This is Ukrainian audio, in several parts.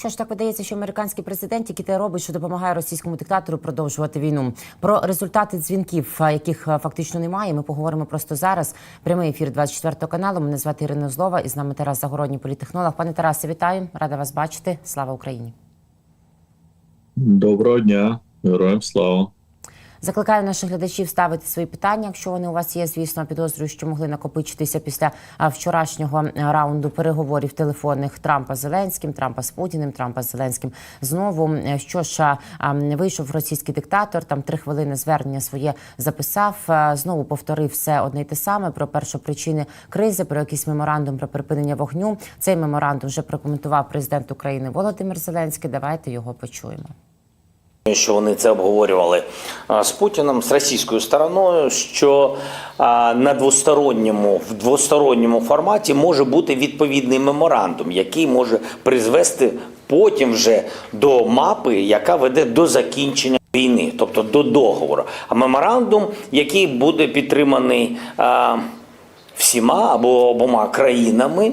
Що ж так видається, що американський президент, який те робить, що допомагає російському диктатору продовжувати війну. Про результати дзвінків, яких фактично немає. Ми поговоримо просто зараз. Прямий ефір 24 каналу. Мене звати Ірина Злова і з нами Тарас Загородній, політехнолог. Пане Тарасе, вітаю! Рада вас бачити. Слава Україні! Доброго дня, героям слава. Закликаю наших глядачів ставити свої питання, якщо вони у вас є. Звісно, підозрюю, що могли накопичитися після вчорашнього раунду переговорів телефонних Трампа з Зеленським, Трампа з Путіним, Трампа з Зеленським. Знову що ж вийшов російський диктатор. Там три хвилини звернення своє записав. Знову повторив все одне й те саме про першопричини кризи, про якийсь меморандум про припинення вогню. Цей меморандум вже прокоментував президент України Володимир Зеленський. Давайте його почуємо. Що вони це обговорювали з Путіним з російською стороною, що на двосторонньому в двосторонньому форматі може бути відповідний меморандум, який може призвести потім вже до мапи, яка веде до закінчення війни, тобто до договору. А меморандум, який буде підтриманий. Всіма або обома країнами,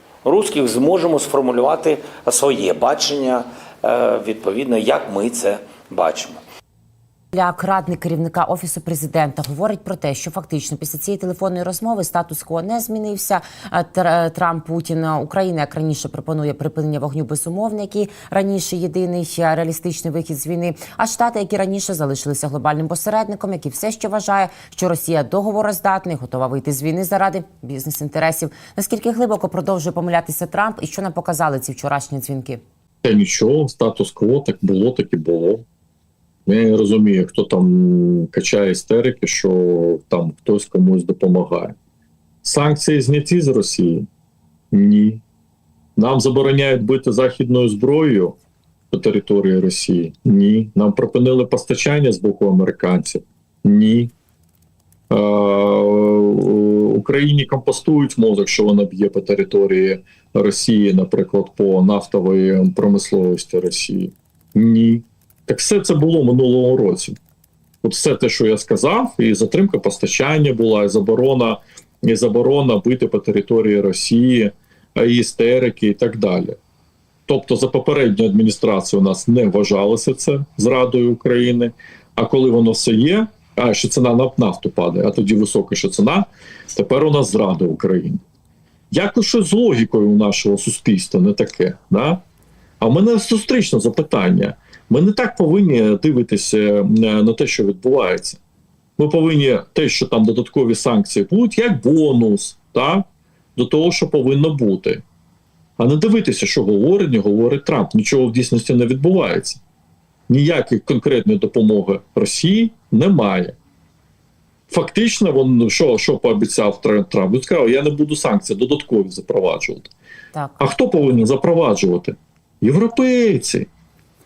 русських, зможемо сформулювати своє бачення е, відповідно, як ми це бачимо. Ляк, радник керівника офісу президента, говорить про те, що фактично після цієї телефонної розмови статус кво не змінився. А Трамп Путін Україна, як раніше, пропонує припинення вогню безумовне, який раніше єдиний реалістичний вихід з війни. А штати, які раніше залишилися глобальним посередником, який все ще вважає, що Росія договороздатний, готова вийти з війни заради бізнес-інтересів. Наскільки глибоко продовжує помилятися Трамп, і що нам показали ці вчорашні дзвінки? Нічого, статус-кво так було, так і було. Не розумію, хто там качає істерики, що там хтось комусь допомагає. Санкції зняті з Росії? Ні. Нам забороняють бити західною зброєю по території Росії? Ні. Нам припинили постачання з боку американців? Ні. Е, Україні компостують мозок, що вона б'є по території Росії, наприклад, по нафтової промисловості Росії. Ні. Так все це було минулого році. От все те, що я сказав, і затримка постачання була, і заборона, і заборона бити по території Росії, і істерики, і так далі. Тобто, за попередню адміністрацію у нас не вважалося це зрадою України. А коли воно все є, а що ціна на нафту падає, а тоді висока що ціна, тепер у нас зрада України. Якось щось з логікою у нашого суспільства не таке. Да? А в мене зустрічне запитання. Ми не так повинні дивитися е, на те, що відбувається. Ми повинні те, що там додаткові санкції будуть, як бонус так? до того, що повинно бути. А не дивитися, що говорить, не говорить Трамп. Нічого в дійсності не відбувається. Ніякої конкретної допомоги Росії немає. Фактично, він, що, що пообіцяв Трамп? Він сказав, я не буду санкції додаткові запроваджувати. Так. А хто повинен запроваджувати? Європейці.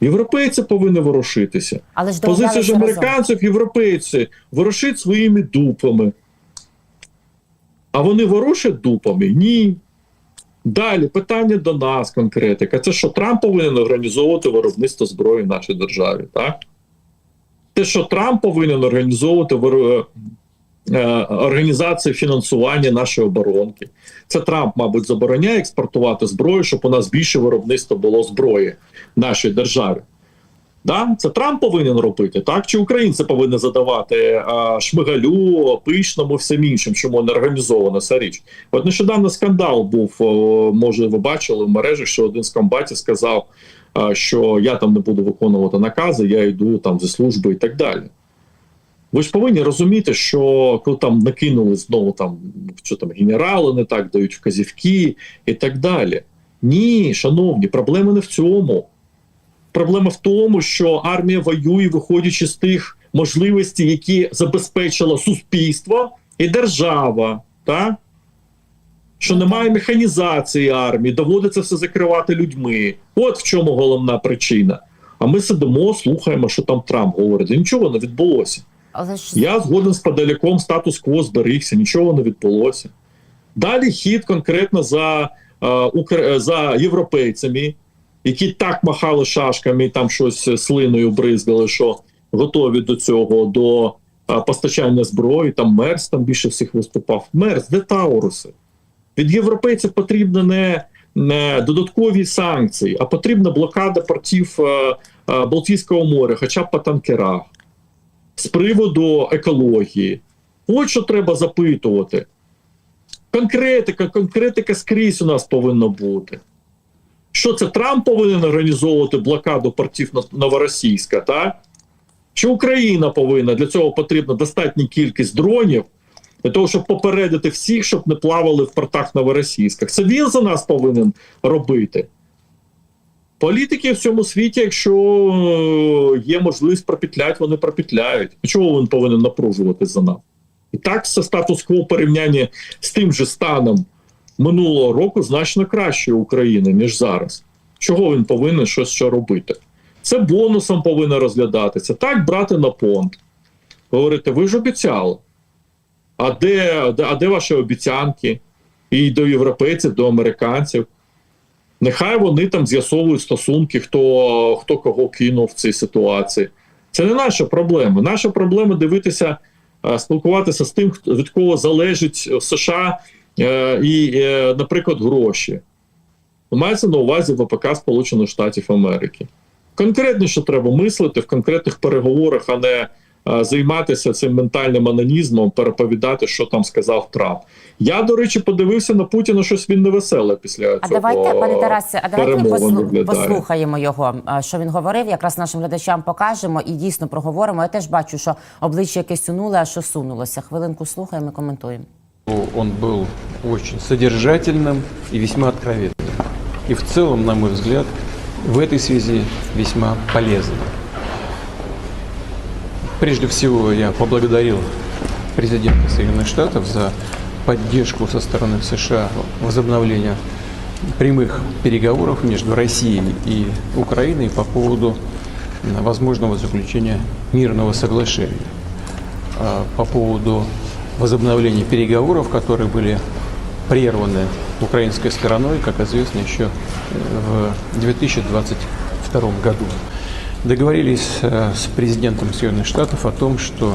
Європейці повинні ворушитися. Але ж Позиція ж домовлялися разом. американців, європейці ворушить своїми дупами. А вони ворушать дупами? Ні. Далі питання до нас, конкретика. Це що Трамп повинен організовувати виробництво зброї в нашій державі, так? Те, що Трамп повинен організовувати е, фінансування нашої оборонки. Це Трамп, мабуть, забороняє експортувати зброю, щоб у нас більше виробництва було зброї в нашій державі. Да? Це Трамп повинен робити, так? Чи українці повинні задавати а, шмигалю, пишному, всім іншим, чому не організована ця річ? От нещодавно скандал був, може, ви бачили в мережі, що один з комбатів сказав, а, що я там не буду виконувати накази, я йду там зі служби і так далі. Ви ж повинні розуміти, що коли там накинули знову там, що там генерали не так дають вказівки і так далі. Ні, шановні, проблема не в цьому. Проблема в тому, що армія воює, виходячи з тих можливостей, які забезпечило суспільство і держава. Так? що Ну, немає механізації армії, доводиться все закривати людьми. От в чому головна причина. А ми сидимо, слухаємо, що там Трамп говорить. І нічого не відбулося. Але ж Я згоден з подаляком, статус-кво зберігся, нічого не відбулося. Далі хід конкретно за, е, укр- е, за європейцями, які так махали шашками і там щось слиною бризгали, що готові до цього, до е, постачання зброї. Там Мерс там більше всіх виступав. Мерс, де Тауруси? Від європейців потрібно не, не додаткові санкції, а потрібна блокада портів е, е, Балтійського моря, хоча б по танкерах з приводу екології. От що треба запитувати. Конкретика, конкретика скрізь у нас повинна бути. Що це Трамп повинен організовувати блокаду портів Нов- Новоросійська, так? Чи Україна повинна? Для цього потрібна достатня кількість дронів для того, щоб попередити всіх, щоб не плавали в портах Новоросійська. Це він за нас повинен робити. Політики в цьому світі, якщо е, є можливість пропетляти, вони пропетляють. Чого він повинен напружувати за нас? І так, це статус-кво в порівнянні з тим же станом минулого року значно краще України, ніж зараз. Чого він повинен щось ще робити? Це бонусом повинно розглядатися. Так брати на понт. Говорити, ви ж обіцяли. А де, а де ваші обіцянки? І до європейців, до американців. Нехай вони там з'ясовують стосунки, хто, хто кого кинув в цій ситуації. Це не наша проблема. Наша проблема дивитися, е, спілкуватися з тим, від кого залежить США е, і, е, наприклад, гроші. Мається на увазі ВПК Сполучених Штатів Америки. Конкретніше треба мислити в конкретних переговорах, а не займатися цим ментальним анонізмом, переповідати, що там сказав Трамп. Я, до речі, подивився на Путіна щось він невеселе після А цього. давайте, пане Тарасе, а давайте ми перемовин послу- виглядає. послухаємо його, а, що він говорив. Якраз нашим глядачам покажемо і дійсно проговоримо. Я теж бачу, що обличчя якесь сунуле, а що сунулося. Хвилинку слухаємо, і коментуємо. Он был очень содержательным и весьма откровенным. И в целом, на мой взгляд, в этой связи весьма полезным. Прежде всего, я поблагодарил президента Соединенных Штатов за поддержку со стороны США возобновления прямых переговоров между Россией и Украиной по поводу возможного заключения мирного соглашения. А, По поводу возобновления переговоров, которые были прерваны украинской стороной, как известно, еще э, в 2022 году. Договорились э, с президентом Соединенных Штатов о том, что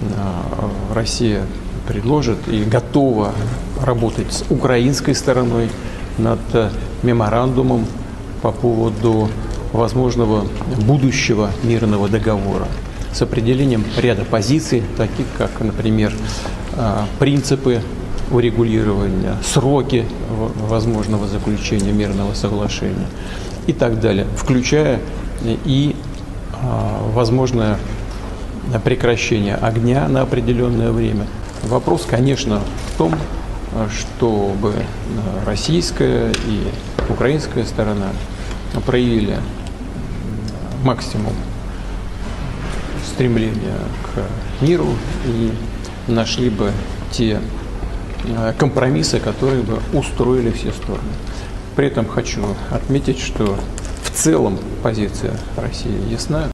э, Россия предложит и готова работать с украинской стороной над э, меморандумом по поводу возможного будущего мирного договора с определением ряда позиций, таких как, например, принципы урегулирования, сроки возможного заключения мирного соглашения и так далее, включая и возможное прекращение огня на определенное время. Вопрос, конечно, в том, э, чтобы э, российская и украинская сторона проявили максимум стремления к миру и нашли бы те э, компромиссы, которые бы устроили все стороны. При этом хочу отметить, что в целом позиция России ясна.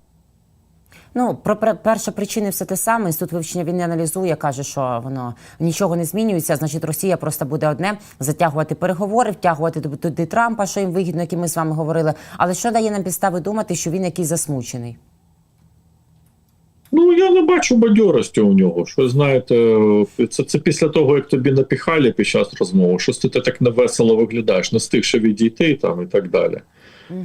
Ну, про пер- перші причини все те саме. Інститут вивчення війни аналізує, каже, що воно нічого не змінюється. Значить, Росія просто буде одне затягувати переговори, втягувати туди- Трампа, що їм вигідно, як ми з вами говорили. Але що дає нам підстави думати, що він якийсь засмучений? Ну, я не бачу бадьорості у нього. Що знаєте, це, це після того, як тобі напіхали під час розмови, щось ти так невесело виглядаєш, не встигши відійти там і так далі.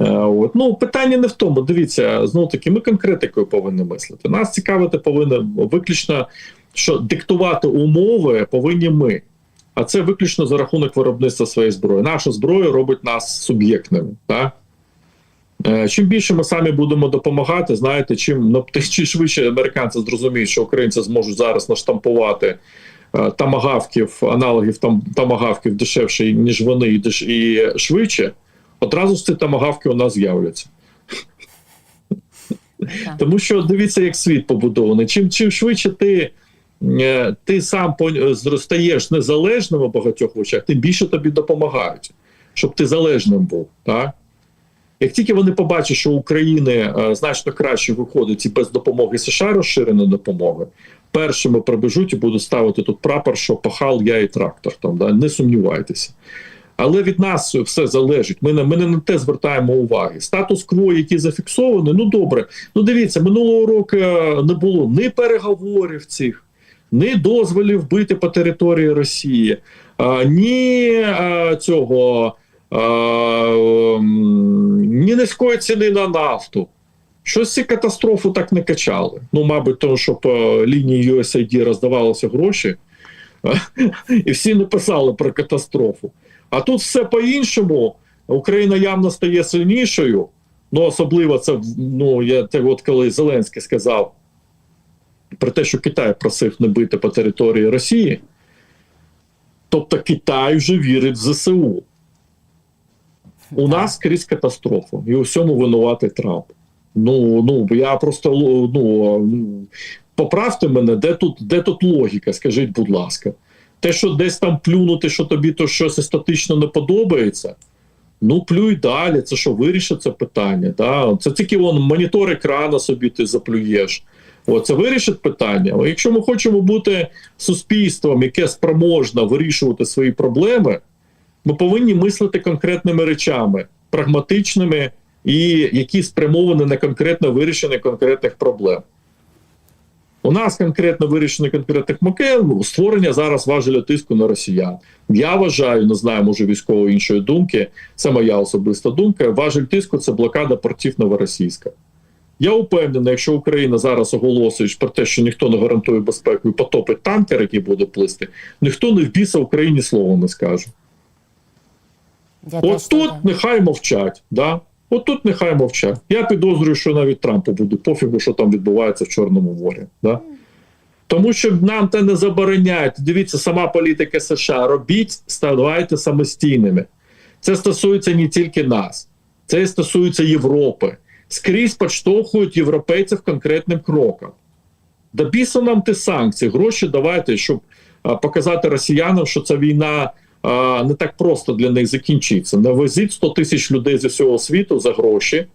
Е, от. Ну, питання не в тому. Дивіться, знову таки, ми конкретикою повинні мислити. Нас цікавити повинно виключно, що диктувати умови повинні ми. А це виключно за рахунок виробництва своєї зброї. Наша зброя робить нас суб'єктними. Так? Е, Чим більше ми самі будемо допомагати, знаєте, чим ну, чим швидше американці зрозуміють, що українці зможуть зараз наштампувати е, тамагавків, аналогів там тамагавків дешевше, ніж вони, і, деш, і швидше, одразу ж ці тамагавки у нас з'являться. Тому що дивіться, як світ побудований. Чим, чим швидше ти е, ти сам зростаєш незалежним у багатьох очах, тим більше тобі допомагають, щоб ти залежним був. Так? Як тільки вони побачать, що України е, значно краще виходить і без допомоги США розширена допомога, першими прибіжуть і будуть ставити тут прапор, що пахал я і трактор. Там, да? Не сумнівайтеся. Але від нас все залежить. Ми, на- ми не на те звертаємо уваги. Статус-кво, який зафіксований, ну добре. Ну дивіться, минулого року не було ні переговорів цих, ні дозволів бити по території Росії, а, ні а, цього. а, ні низької ціни на нафту. Щось ці катастрофу так не качали. Ну, мабуть, тому щоб е, лінії USAID роздавалися гроші, і всі не писали про катастрофу. А тут все по-іншому. Україна явно стає сильнішою. Ну, особливо це ну, я те, от коли Зеленський сказав про те, що Китай просив не бити по території Росії. Тобто Китай вже вірить в ЗСУ. У нас крізь катастрофу, і у всьому винуватий Трамп. Ну, ну я просто ну, поправте мене, де тут, де тут логіка? Скажіть, будь ласка. Те, що десь там плюнути, що тобі то щось естетично не подобається. Ну, плюй далі. Це що вирішить це питання? Да? Це тільки вон монітор екрана собі ти заплюєш. О, це вирішить питання. А Якщо ми хочемо бути суспільством, яке спроможне вирішувати свої проблеми, ми повинні мислити конкретними речами, прагматичними і які спрямовані на конкретне вирішення конкретних проблем. У нас конкретно вирішення конкретних макел, створення зараз важеля тиску на росіян. Я вважаю, не знаю, може військової іншої думки. Це моя особиста думка. Важель тиску це блокада портів новоросійська. Я упевнений, якщо Україна зараз оголосить про те, що ніхто не гарантує безпеку і потопить танкер, який буде плисти, ніхто не в біса Україні слова не скаже. Я От тут нехай мовчать. Да? От тут нехай мовчать. Я підозрюю, що навіть Трампу буде пофігу, що там відбувається в Чорному морі. Да? Тому що нам те не забороняють. Дивіться, сама політика США. Робіть, ставайте самостійними. Це стосується не тільки нас, це і стосується Європи. Скрізь підштовхують європейців конкретним кроком. Да нам ті санкції, гроші давайте, щоб показати росіянам, що ця війна не так просто для них закінчиться. Навезіть 100 тисяч людей з усього світу за гроші,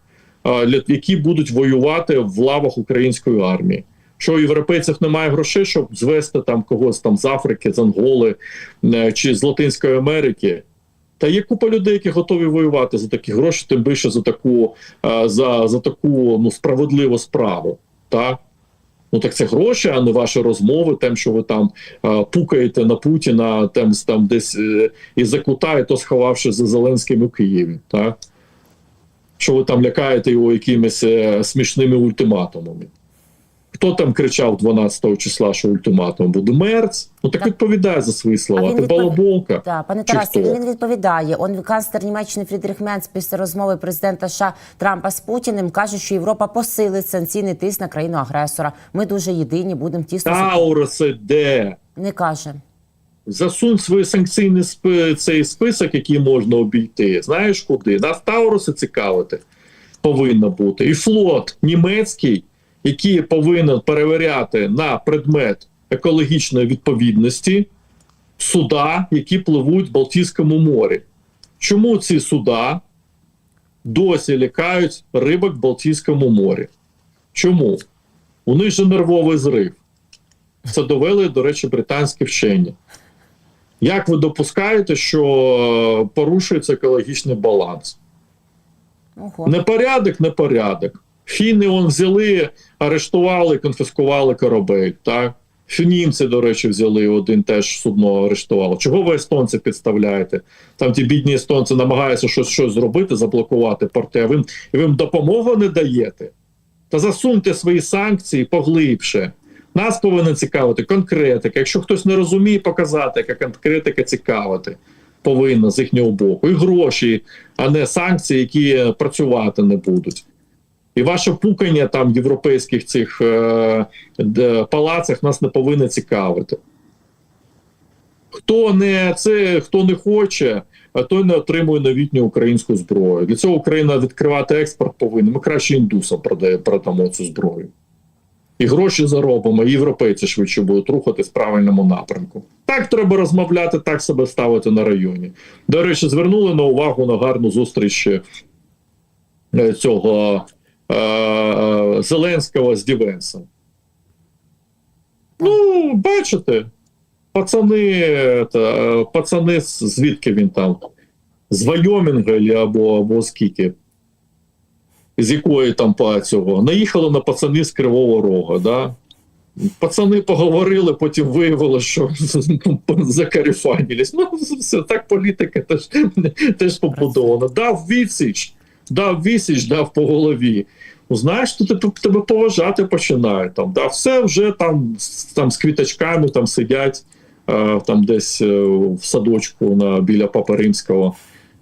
які будуть воювати в лавах української армії. Що у європейців немає грошей, щоб звести там когось там з Африки, з Анголи е, чи з Латинської Америки. Та є купа людей, які готові воювати за такі гроші, тим більше за таку, е, за, за таку ну, справедливу справу. Так? Ну так це гроші, а не ваші розмови, тим, що ви там е, пукаєте на Путіна, там, там десь е, і то сховавши за Зеленським у Києві. Так? Що ви там лякаєте його якимись е, смішними ультиматумами. Хто там кричав 12 числа, що ультиматум буде Мерц? Ну так Так. відповідає за свої слова. Ти відпові- балаболка. Так, пане хто? він відповідає. Он канцлер Німеччини Фрідріх Менц після розмови президента США Трампа з Путіним каже, що Європа посилить санкційний тиск на країну агресора. Ми дуже єдині, будемо тісно Таурус іде. не каже. Засунь свій санкційний спи, цей список, який можна обійти. Знаєш куди? Нас Тауруси цікавити повинно бути. І флот німецький, який повинен перевіряти на предмет екологічної відповідності суда, які пливуть в Балтійському морі. Чому ці суда досі лякають рибок в Балтійському морі? Чому? У них же нервовий зрив. Це довели, до речі, британські вчені. Як ви допускаєте, що порушується екологічний баланс? Ого. Непорядок, непорядок. Фіни он взяли, арештували, конфіскували корабель. Так? Німці, до речі, взяли один теж судно арештували. Чого ви естонці підставляєте? Там ті бідні естонці намагаються щось, щось зробити, заблокувати порти, а ви, і ви їм допомогу не даєте. Та засуньте свої санкції поглибше. Нас повинна цікавити конкретика. Якщо хтось не розуміє, показати, яка конкретика цікавити повинна з їхнього боку. І гроші, а не санкції, які працювати не будуть. І ваше пукання там в європейських цих е, де, палацах нас не повинно цікавити. Хто не це, хто не хоче, той не отримує новітню українську зброю. Для цього Україна відкривати експорт повинна. Ми краще індусам продамо цю зброю. І гроші заробимо, і європейці швидше будуть рухатись в правильному напрямку. Так треба розмовляти, так себе ставити на районі. До речі, звернули на увагу на гарну зустріч е, цього е, Зеленського з Дівенсом. Ну, бачите, пацани, та, е, пацани, звідки він там? З Вайомінга або, або скільки? З якої там па цього? Наїхали на пацани з Кривого Рога, да? Пацани поговорили, потім виявилося, що закарифанілись. Ну, все, так політика теж, теж побудована. Дав відсіч, дав відсіч, дав по голові. Ну, знаєш, то тебе, тебе поважати починають. Там, да, все вже там, там з квіточками там сидять е, там десь е, в садочку на, біля Папа Римського,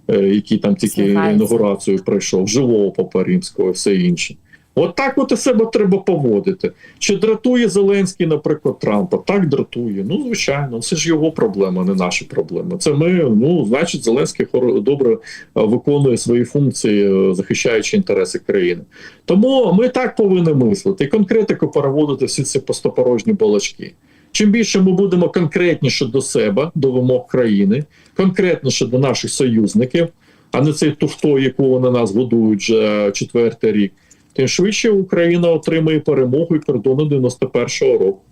е, який там тільки інаугурацію пройшов, живого Папа Римського і все інше. От от і себе треба поводити. Чи дратує Зеленський, наприклад, Трампа? Так дратує. Ну, звичайно, це ж його проблема, не наші проблеми. Це ми, ну, значить, Зеленський хор- добре е, виконує свої функції, е, захищаючи інтереси країни. Тому ми так повинні мислити і конкретику переводити всі ці пустопорожні балачки. Чим більше ми будемо конкретніше до себе, до вимог країни, конкретніше до наших союзників, а не цей туфто, яку вони нас годують вже четвертий рік, тим швидше Україна отримає перемогу і кордони 91-го року.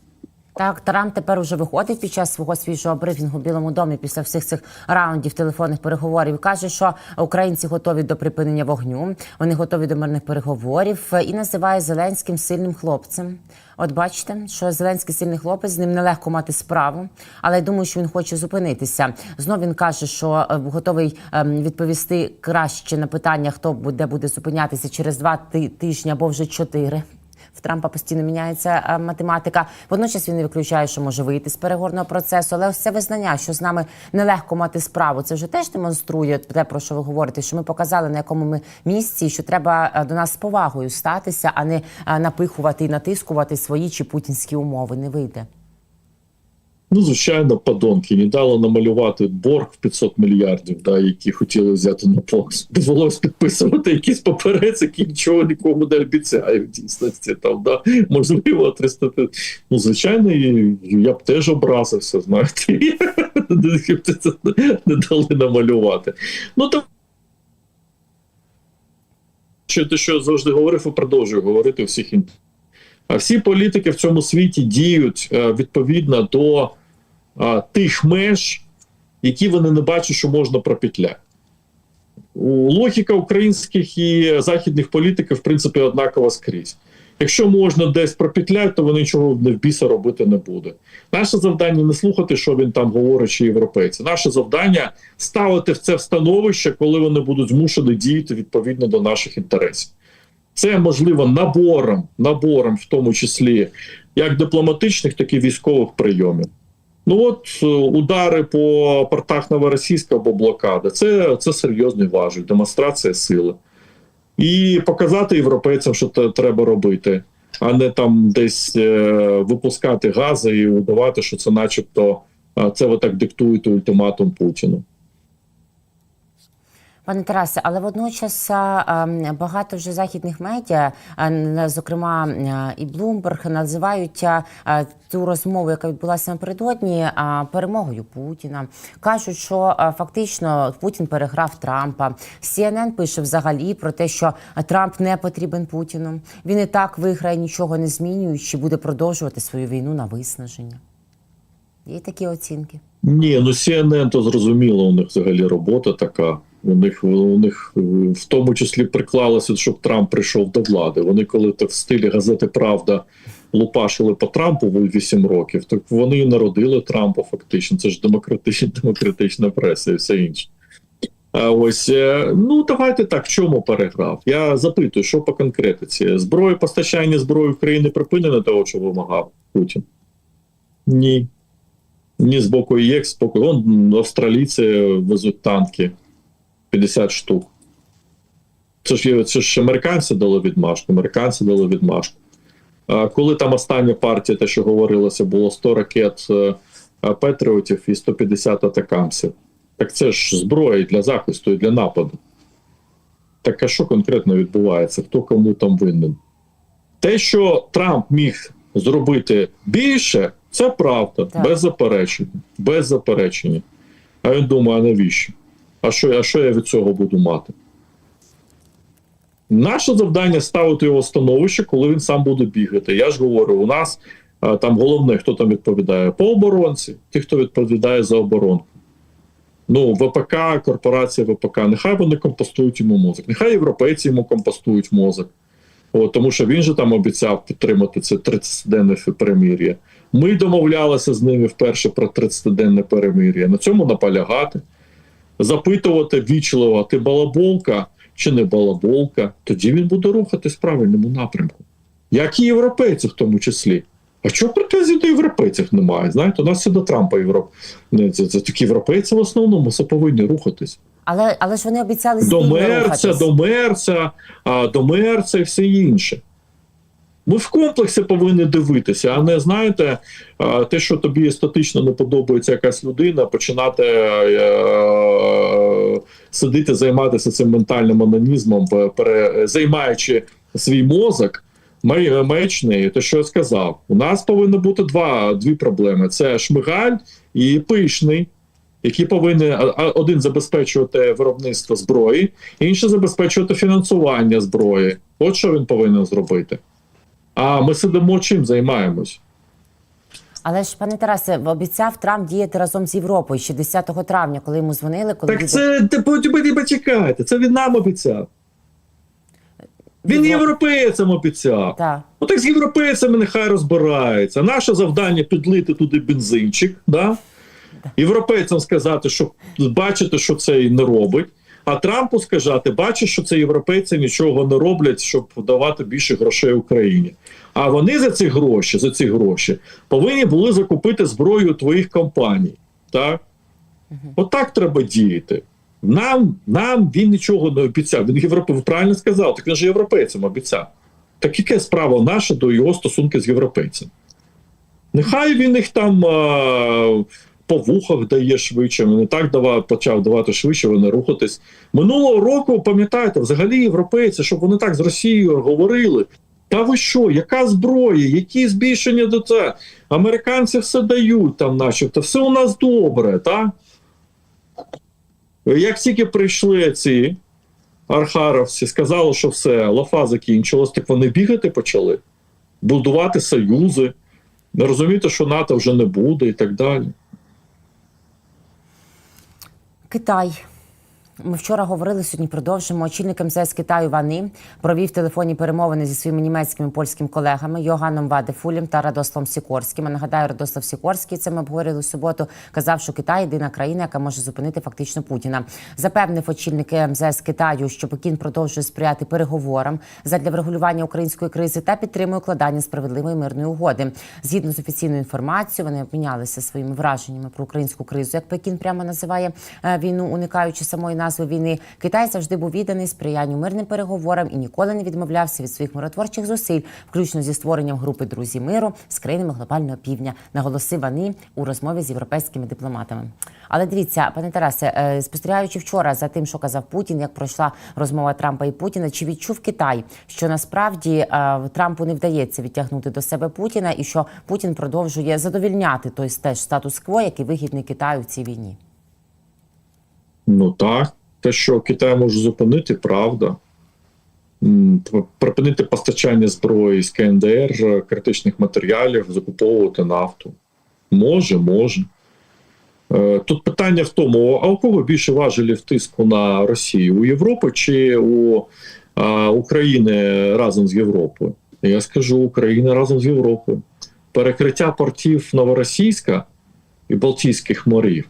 Так, Трамп тепер уже виходить під час свого свіжого брифінгу в Білому домі після всіх цих раундів телефонних переговорів. Каже, що українці готові до припинення вогню, вони готові до мирних переговорів і називає Зеленським сильним хлопцем. От бачите, що Зеленський сильний хлопець, з ним нелегко мати справу, але я думаю, що він хоче зупинитися. Знов він каже, що е, готовий ем, відповісти краще на питання, хто буде буде зупинятися через два тижні або вже чотири. В Трампа постійно міняється е, математика. Водночас він не виключає, що може вийти з переговорного процесу. Але ось це визнання, що з нами нелегко мати справу. Це вже теж демонструє те, про що ви говорите. Що ми показали на якому ми місці, що треба е, до нас з повагою статися, а не е, напихувати і натискувати свої чи путінські умови. Не вийде. Ну, звичайно, подонки не дали намалювати борг в 500 мільярдів, да, які хотіли взяти на плац. Довелось підписувати якісь паперець, які нічого нікому не обіцяють дійсності. Там, да, можливо, 300... Ну, звичайно, я б теж образився, знаєте, не дали намалювати. Ну, там що те, що я завжди говорив, і продовжую говорити у всіх інтерв'ю. А всі політики в цьому світі діють е, відповідно до тих меж, які вони не бачать, що можна пропетляти. Логіка українських і західних політиків, в принципі, однакова скрізь. Якщо можна десь пропетляти, то вони нічого не в біса робити не буде. Наше завдання не слухати, що він там говорить, чи європейці. Наше завдання ставити в це становище, коли вони будуть змушені діяти відповідно до наших інтересів. Це можливо набором, набором, в тому числі як дипломатичних, так і військових прийомів. Ну от е, удари по портах Новоросійська або блокада це, це серйозний важіль, демонстрація сили. І показати європейцям, що це треба робити, а не там десь е, випускати гази і удавати, що це, начебто, е, це ви так диктуєте ультиматум Путіну. Пане Тарасе, але водночас багато вже західних медіа, зокрема і Bloomberg, називають ту розмову, яка відбулася напередодні, перемогою Путіна. кажуть, що фактично Путін переграв Трампа. CNN пише взагалі про те, що Трамп не потрібен Путіну. Він і так виграє, нічого не змінюючи, буде продовжувати свою війну на виснаження. Є такі оцінки. Ні, ну CNN, то зрозуміло, у них взагалі робота така. У них у них е, в тому числі приклалося, щоб Трамп прийшов до влади. Вони коли в стилі газети Правда лупашили по Трампу в 8 років, так вони і народили Трампа фактично. Це ж демократична демократична преса і все інше. А ось е, ну давайте так. В чому переграв? Я запитую, що по конкретиці? Зброї постачання зброї в країни припинено того, що вимагав Путін? Ні. Ні з боку ЄК, з боку вон австралійці везуть танки 50 штук. Це ж є це ж американці дали відмашку, американці дали відмашку. А коли там остання партія, те, що говорилося, було 100 ракет е, е, Петріотів і 150 атакамсів. Так це ж зброя і для захисту і для нападу. Так а що конкретно відбувається? Хто кому там винен? Те, що Трамп міг зробити більше, це правда, Так. без заперечень. Без заперечення. А він думає, навіщо? А що, а що я від цього буду мати? Наше завдання ставити його становище, коли він сам буде бігати. Я ж говорю, у нас там головне, хто там відповідає по оборонці, ті, хто відповідає за оборонку. Ну, ВПК, корпорація ВПК, нехай вони компостують йому мозок, нехай європейці йому компостують мозок. О, тому що він же там обіцяв підтримати це 30-денне перемир'я. Ми домовлялися з ними вперше про 30-денне перемир'я. На цьому наполягати, запитувати вічливо, ти балаболка чи не балаболка, тоді він буде рухатись в правильному напрямку. Як і європейці в тому числі. А чого претензій до європейців немає? Знаєте, у нас все до Трампа Європ... Це, це такі європейці в основному все повинні рухатись. Але, але ж вони обіцяли До мерця, до мерця, а, до мерця і все інше. Ми в комплексі повинні дивитися, а не знаєте, те, що тобі естетично не подобається якась людина, починати е, сидіти, займатися цим ментальним анонізмом, пе- пере, займаючи свій мозок. Маячний, те, що я сказав, у нас повинно бути два дві проблеми: це шмигаль і пишний, які повинні один забезпечувати виробництво зброї, інший забезпечувати фінансування зброї. От що він повинен зробити. А ми сидимо чим займаємось? Але ж, пане Тарасе, обіцяв Трамп діяти разом з Європою ще 10 травня, коли йому дзвонили, коли Так це потім почекайте, це він нам обіцяв. Він європейцям обіцяв. Так. Ну так з європейцями нехай розбираються. Наше завдання підлити туди бензинчик, да? європейцям сказати, що бачите, що це і не робить. А Трампу сказати, бачиш, що це європейці нічого не роблять, щоб давати більше грошей Україні. А вони за ці гроші, за ці гроші повинні були закупити зброю твоїх компаній. Так? Отак треба діяти. Нам, нам він нічого не обіцяв. Він європе, правильно сказав, так він же європейцям обіцяв. Так яке справа наша до його стосунки з європейцем? Нехай він їх там а, по вухах дає швидше, не так давав, почав давати швидше, вони рухатись. Минулого року, пам'ятаєте, взагалі європейці, щоб вони так з Росією говорили. Та ви що, яка зброя, які збільшення до це? Американці все дають там, начебто, все у нас добре, так? Як тільки прийшли ці архаровці, сказали, що все, лафа закінчилась, так вони бігати почали, будувати союзи, не розуміти, що НАТО вже не буде і так далі. Китай. Ми вчора говорили, сьогодні продовжимо. Очільник МЗС Китаю Вани провів телефонні перемовини зі своїми німецькими польськими колегами Йоганом Вадефулем та Радославом Сікорським. Я нагадаю, Радослав Сікорський, це ми обговорили в суботу, казав, що Китай єдина країна, яка може зупинити фактично Путіна. Запевнив очільник МЗС Китаю, що Пекін продовжує сприяти переговорам задля врегулювання української кризи та підтримує укладання справедливої мирної угоди. Згідно з офіційною інформацією, вони обмінялися своїми враженнями про українську кризу, як Пекін прямо називає е, війну, уникаючи самої назви війни. Китай завжди був відданий сприянню мирним переговорам і ніколи не відмовлявся від своїх миротворчих зусиль, включно зі створенням групи друзі миру з країнами глобального півдня, наголосив Вани у розмові з європейськими дипломатами. Але дивіться, пане Тарасе, е, спостерігаючи вчора за тим, що казав Путін, як пройшла розмова Трампа і Путіна, чи відчув Китай, що насправді е, Трампу не вдається відтягнути до себе Путіна, і що Путін продовжує задовільняти той теж статус-кво, який вигідний Китаю в цій війні? Ну так, те, що Китай може зупинити, правда. Припинити постачання зброї з КНДР, критичних матеріалів, закуповувати нафту. Може, може. Е, Тут питання в тому, а у кого більше важелів тиску на Росію? У Європи чи у України разом з Європою? Я скажу Україна разом з Європою. Перекриття портів Новоросійська і Балтійських морів.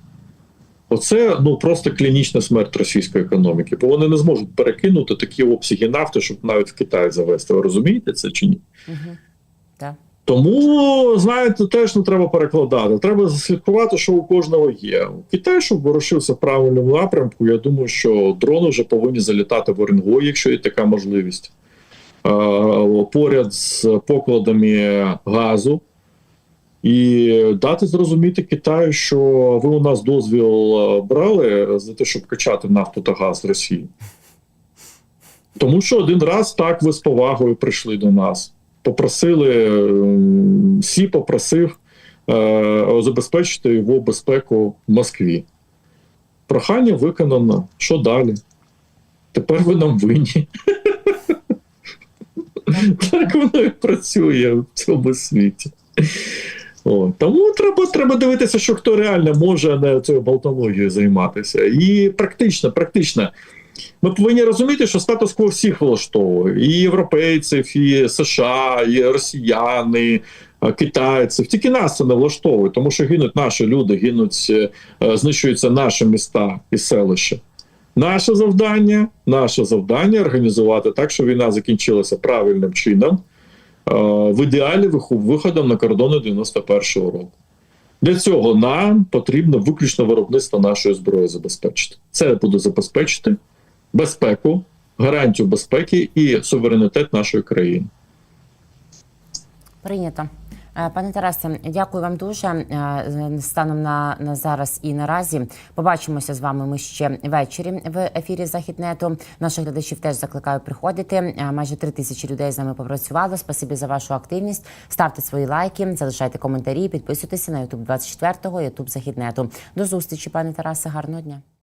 Оце ну просто клінічна смерть російської економіки, бо вони не зможуть перекинути такі обсяги нафти, щоб навіть в Китай завести. Ви розумієте це чи ні? Угу. Тому, знаєте, теж не треба перекладати. Треба заслідкувати, що у кожного є. Китай, щоб ворушився в правильному напрямку, я думаю, що дрони вже повинні залітати в Оренгой, якщо є така можливість. Поряд з покладами газу. І дати зрозуміти Китаю, що ви у нас дозвіл е, брали за те, щоб качати нафту та газ з Росії. Тому що один раз так ви з повагою прийшли до нас. попросили, ем, Сі попросив е, забезпечити його безпеку в Москві. Прохання виконано. Що далі? Тепер ви нам винні. Так воно і працює в цьому світі. О, тому треба, треба дивитися, що хто реально може цією болтологією займатися. І практично, практично. Ми повинні розуміти, що статус-кво всіх влаштовує. І європейців, і США, і росіяни, китайців. Тільки нас це не влаштовує, тому що гинуть наші люди, гинуть, е, знищуються наші міста і селища. Наше завдання, наше завдання організувати так, щоб війна закінчилася правильним чином, в ідеалі виходом на кордони 91-го року. Для цього нам потрібно виключно виробництво нашої зброї забезпечити. Це буде забезпечити безпеку, гарантію безпеки і суверенітет нашої країни. Прийнято. Е, Пане Тарасе, дякую вам дуже е, станом на, на зараз і наразі. Побачимося з вами. Ми ще ввечері в ефірі Західнету. Наших глядачів теж закликаю приходити. Е, Майже три тисячі людей з нами попрацювали. Спасибі за вашу активність. Ставте свої лайки, залишайте коментарі, підписуйтеся на Ютуб 24 Ютуб Західнету. До зустрічі, пане Тарасе. Гарного дня.